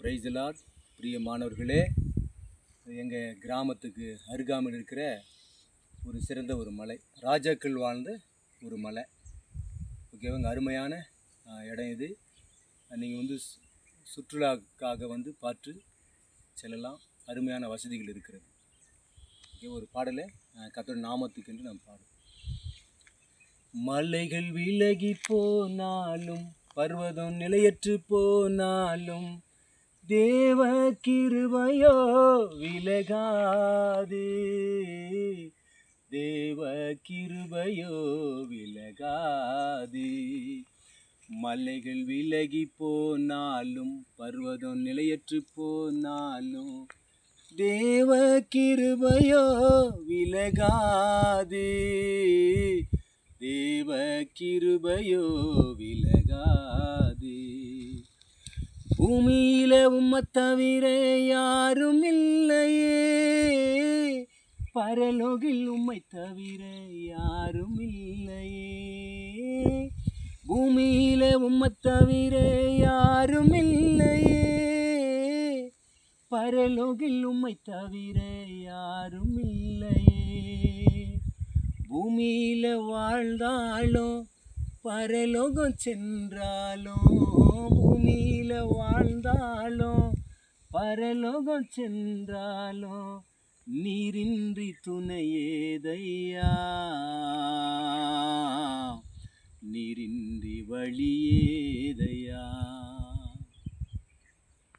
பிரைஸ்லாட் பிரிய மாணவர்களே எங்கள் கிராமத்துக்கு அருகாமையில் இருக்கிற ஒரு சிறந்த ஒரு மலை. ராஜாக்கள் வாழ்ந்த ஒரு மலை. ஓகேவாங்க அருமையான இடம் இது. நீங்கள் வந்து சு- சுற்றுலாக்காக வந்து பார்த்து செல்லலாம். அருமையான வசதிகள் இருக்கிறது. ஓகே ஒரு பாடலை கத்தோட நாமத்துக்கு என்று நாம் பாடுவோம். மலைகள் விலகி போனாலும் பர்வதம் நிலையற்று போனாலும் தேவ கிருபையோ விலகாது. தேவ கிருபையோ விலகாது. மலைகள் விலகி போனாலும் பர்வதம் நிலையற்று போனாலும் தேவ கிருபையோ விலகாது. தேவ கிருபையோ விலகாது பூமியில உம்மை தவிர யாரும் இல்லையே. பரலோகில் உம்மை தவிர யாரும் இல்லையே. பூமியில உம்மை தவிர யாரும் இல்லையே. பரலோகில் உம்மை தவிர யாரும் இல்லையே. பூமியில வாழ்ந்தாலும் பரலோகம் சென்றாலும் பூமியில் ಪರಲೊಗೊಚೆಂದ್ರಾಲೋ ನೀರಿಂದ್ರಿತುನಯೇದಯ್ಯ ನೀರಿಂದ್ರಿ ಬಳಿಯೇ